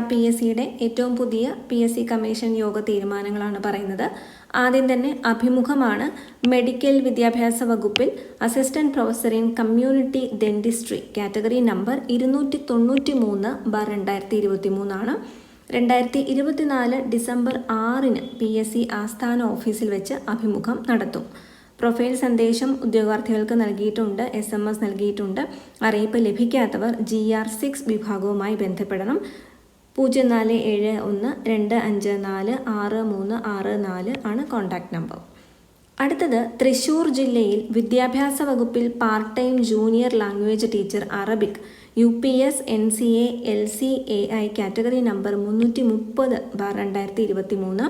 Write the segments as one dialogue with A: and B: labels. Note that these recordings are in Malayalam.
A: പി എസ് സിയുടെ ഏറ്റവും പുതിയ പി എസ് സി കമ്മീഷൻ യോഗ തീരുമാനങ്ങളാണ് പറയുന്നത്. ആദ്യം തന്നെ അഭിമുഖമാണ് മെഡിക്കൽ വിദ്യാഭ്യാസ വകുപ്പിൽ assistant professor in community dentistry category number ഇരുന്നൂറ്റി തൊണ്ണൂറ്റി മൂന്ന് ബാർ രണ്ടായിരത്തി ഇരുപത്തി മൂന്നാണ് രണ്ടായിരത്തി ഇരുപത്തിനാല് ഡിസംബർ ആറിന് പി എസ് സി ആസ്ഥാന ഓഫീസിൽ വെച്ച് അഭിമുഖം നടത്തും. പ്രൊഫൈൽ സന്ദേശം ഉദ്യോഗാർത്ഥികൾക്ക് നൽകിയിട്ടുണ്ട് എസ് എം എസ് നൽകിയിട്ടുണ്ട്. അറിയിപ്പ് ലഭിക്കാത്തവർ ജി ആർ സിക്സ് വിഭാഗവുമായി ബന്ധപ്പെടണം. പൂജ്യം നാല് ഏഴ് ഒന്ന് രണ്ട് അഞ്ച് നാല് ആറ് മൂന്ന് ആറ് നാല് ആണ് കോൺടാക്റ്റ് നമ്പർ അടുത്തത് തൃശ്ശൂർ ജില്ലയിൽ വിദ്യാഭ്യാസ വകുപ്പിൽ part time junior language teacher Arabic U P S N C A L C A I category number മുന്നൂറ്റി മുപ്പത് ബാർ രണ്ടായിരത്തി ഇരുപത്തി മൂന്ന്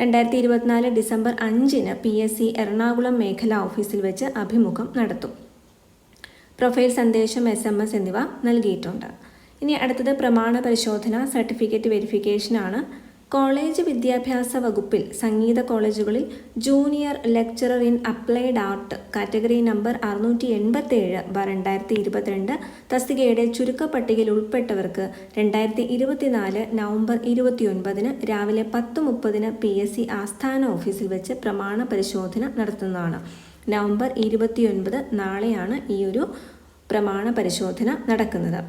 A: രണ്ടായിരത്തി ഇരുപത്തിനാല് ഡിസംബർ അഞ്ചിന് പി എസ് സി എറണാകുളം മേഖലാ ഓഫീസിൽ വെച്ച് അഭിമുഖം നടത്തും. പ്രൊഫൈൽ സന്ദേശം എസ് എം എസ് എന്നിവ നൽകിയിട്ടുണ്ട്. ഇനി അടുത്തത് പ്രമാണ പരിശോധന സർട്ടിഫിക്കറ്റ് വെരിഫിക്കേഷനാണ് കോളേജ് വിദ്യാഭ്യാസ വകുപ്പിൽ സംഗീത കോളേജുകളിൽ junior lecturer in applied art category number അറുന്നൂറ്റി എൺപത്തേഴ് ബ രണ്ടായിരത്തി ഇരുപത്തിരണ്ട് തസ്തികയുടെ ചുരുക്കപ്പട്ടികയിൽ ഉൾപ്പെട്ടവർക്ക് രണ്ടായിരത്തി ഇരുപത്തിനാല് നവംബർ ഇരുപത്തിയൊൻപതിന് രാവിലെ പത്ത് മുപ്പതിന് പി എസ് സി ആസ്ഥാന ഓഫീസിൽ വെച്ച് പ്രമാണ പരിശോധന നടത്തുന്നതാണ്. നവംബർ ഇരുപത്തിയൊൻപത് നാളെയാണ് ഈ ഒരു പ്രമാണ പരിശോധന നടക്കുന്നത്.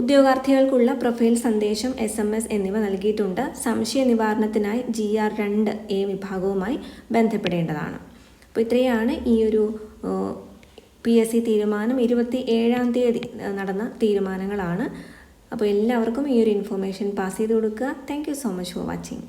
A: ഉദ്യോഗാർത്ഥികൾക്കുള്ള പ്രൊഫൈൽ സന്ദേശം എസ് എം എസ് എന്നിവ നൽകിയിട്ടുണ്ട്. സംശയ നിവാരണത്തിനായി ജി ആർ രണ്ട് എ വിഭാഗവുമായി ബന്ധപ്പെടേണ്ടതാണ്. അപ്പോൾ ഇത്രയാണ് ഈ ഒരു പി എസ് സി തീരുമാനം. ഇരുപത്തി ഏഴാം തീയതി നടന്ന തീരുമാനങ്ങളാണ്. അപ്പോൾ എല്ലാവർക്കും ഈ ഒരു ഇൻഫർമേഷൻ പാസ് ചെയ്ത് കൊടുക്കുക. Thank so much for watching